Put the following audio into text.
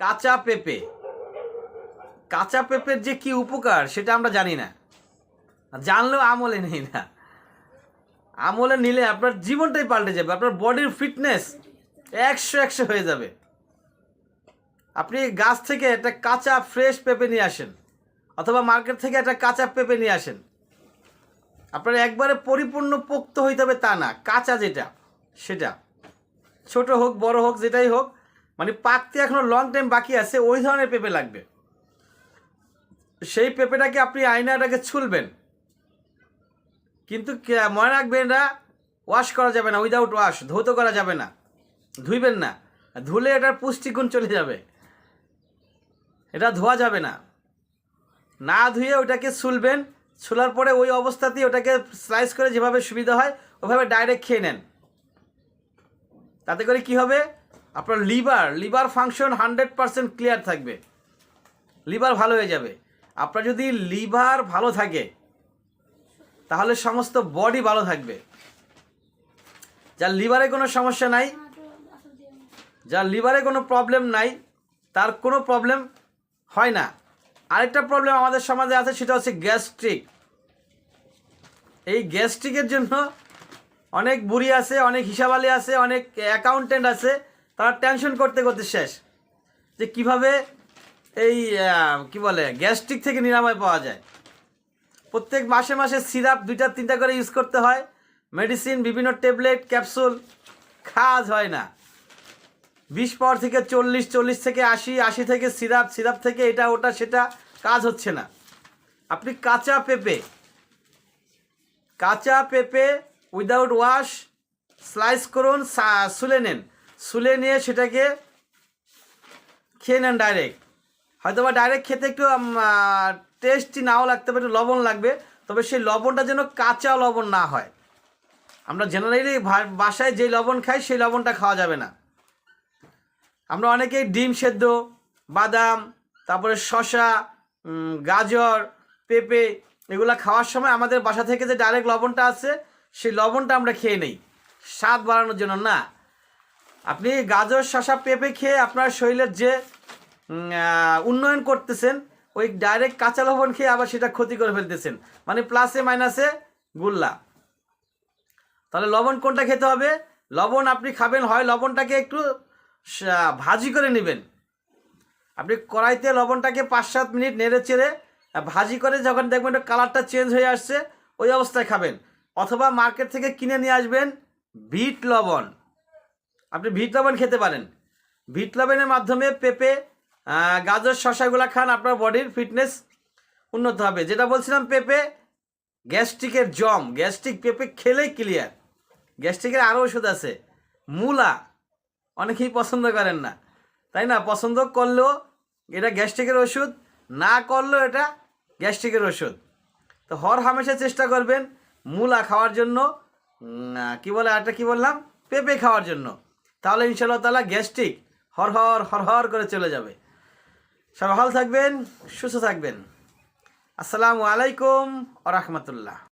কাঁচা পেঁপে। কাঁচা পেঁপের যে কি উপকার, সেটা আমরা জানি না। জানলেও আমলে নেই না। আমলে নিলে আপনার জীবনটাই পাল্টে যাবে, আপনার বডির ফিটনেস একশো একশো হয়ে যাবে। আপনি গাছ থেকে একটা কাঁচা ফ্রেশ পেঁপে নিয়ে আসেন, অথবা মার্কেট থেকে একটা কাঁচা পেঁপে নিয়ে আসেন। আপনার একবারে পরিপূর্ণ পোক্ত হইতে হবে তা না, কাঁচা যেটা, সেটা। ছোট হোক, বড় হোক, যেটাই হোক মানে পাকতে এখনও লং টাইম বাকি আছে, ওই ধরনের পেঁপে লাগবে। সেই পেঁপেটাকে আপনি আয়নাটাকে ছুলবেন। কিন্তু মনে রাখবেন এটা ওয়াশ করা যাবে না উইদাউট ওয়াশ ধৌত করা যাবে না। ধুইবেন না, ধুলে এটার পুষ্টিগুণ চলে যাবে। এটা ধোয়া যাবে না। না ধুয়ে ওটাকে ছুলবেন, ছুলার পরে ওই অবস্থাতেই ওটাকে স্লাইস করে যেভাবে সুবিধা হয়, ওভাবে ডাইরেক্ট খেয়ে নেন। তাতে করে কি হবে? আপনার liver liver function hundred percent clear থাকবে। লিভার ভালো হয়ে যাবে। আপনার যদি লিভার ভালো থাকে, তাহলে সমস্ত বডি ভালো থাকবে। যার লিভারে কোনো সমস্যা নাই, যার লিভারে কোনো প্রবলেম নাই, তার কোনো প্রবলেম হয় না। আরেকটা প্রবলেম আমাদের সমাজে আছে, সেটা হচ্ছে গ্যাস্ট্রিক এই গ্যাস্ট্রিকের জন্য অনেক বুড়ি আছে, অনেক হিসাবালি আছে, অনেক অ্যাকাউন্টেন্ট আছে তারা টেনশন করতে করতে শেষ। যে কীভাবে এই কি বলে গ্যাস্ট্রিক থেকে নিরাময় পাওয়া যায়। প্রত্যেক মাসে মাসে সিরাপ দুইটা, তিনটা করে ইউজ করতে হয়। মেডিসিন বিভিন্ন ট্যাবলেট ক্যাপসুল কাজ হয় না। বিশ পাওয়ার থেকে চল্লিশ চল্লিশ থেকে আশি আশি থেকে সিরাপ সিরাপ থেকে এটা, ওটা, সেটা কাজ হচ্ছে না। আপনি কাঁচা পেঁপে কাঁচা পেঁপে উইদাউট ওয়াশ স্লাইস করুন সুলে নেন। সুলে নিয়ে সেটাকে খেয়ে নেন ডাইরেক্ট হয়তো বা ডাইরেক্ট খেতে একটু টেস্টি নাও লাগতে পারে, একটু লবণ লাগবে, তবে সেই লবণটা যেন কাঁচা লবণ না হয়। আমরা জেনারেলি বাসায় যে লবণ খাই, সেই লবণটা খাওয়া যাবে না। আমরা অনেকেই ডিম সেদ্ধ, বাদাম, তারপরে শশা গাজর, পেঁপে এগুলো খাওয়ার সময় আমাদের বাসা থেকে যে ডাইরেক্ট লবণটা আছে, সেই লবণটা আমরা খেয়ে নেই। স্বাদ বাড়ানোর জন্য না। আপনি গাজর শশা পেঁপে খেয়ে আপনার শরীরের যে উন্নয়ন করতেছেন, ওই ডাইরেক্ট কাঁচা লবণ খেয়ে আবার সেটা ক্ষতি করে ফেলতেছেন। মানে প্লাসে মাইনাসে গুল্লা। তাহলে লবণ কোনটা খেতে হবে? লবণ আপনি খাবেন, হয় লবণটাকে একটু ভাজি করে নেবেন। আপনি কড়াইতে লবণটাকে পাঁচ সাত মিনিট নেড়ে চেড়ে ভাজি করে যখন দেখবেন কালারটা চেঞ্জ হয়ে আসছে, ওই অবস্থায় খাবেন। অথবা মার্কেট থেকে কিনে নিয়ে আসবেন, বিট লবণ। আপনি ভিট লবণ খেতে পারেন। ভিট লবণের মাধ্যমে পেঁপে গাজর শশাগুলো খান আপনার বডির ফিটনেস উন্নত হবে। যেটা বলছিলাম পেঁপে, গ্যাস্ট্রিকের জম। গ্যাস্ট্রিক পেঁপে খেলেই ক্লিয়ার গ্যাস্ট্রিকের আরও ওষুধ আছে। মূলা। অনেকেই পছন্দ করেন না। তাই না? পছন্দ করলেও এটা গ্যাস্ট্রিকের ওষুধ, না করলেও এটা গ্যাস্ট্রিকের ওষুধ। তো হর হামেশা চেষ্টা করবেন মূলা খাওয়ার জন্য কি বলে আরেকটা কি বললাম? পেঁপে খাওয়ার জন্য। তাহলে ইনশাল্লাহ তালা গ্যাস্ট্রিক হর হর হর হর করে চলে যাবে। সব ভালো থাকবেন, সুস্থ থাকবেন। আসসালামু আলাইকুম আ রহমতুল্লাহ।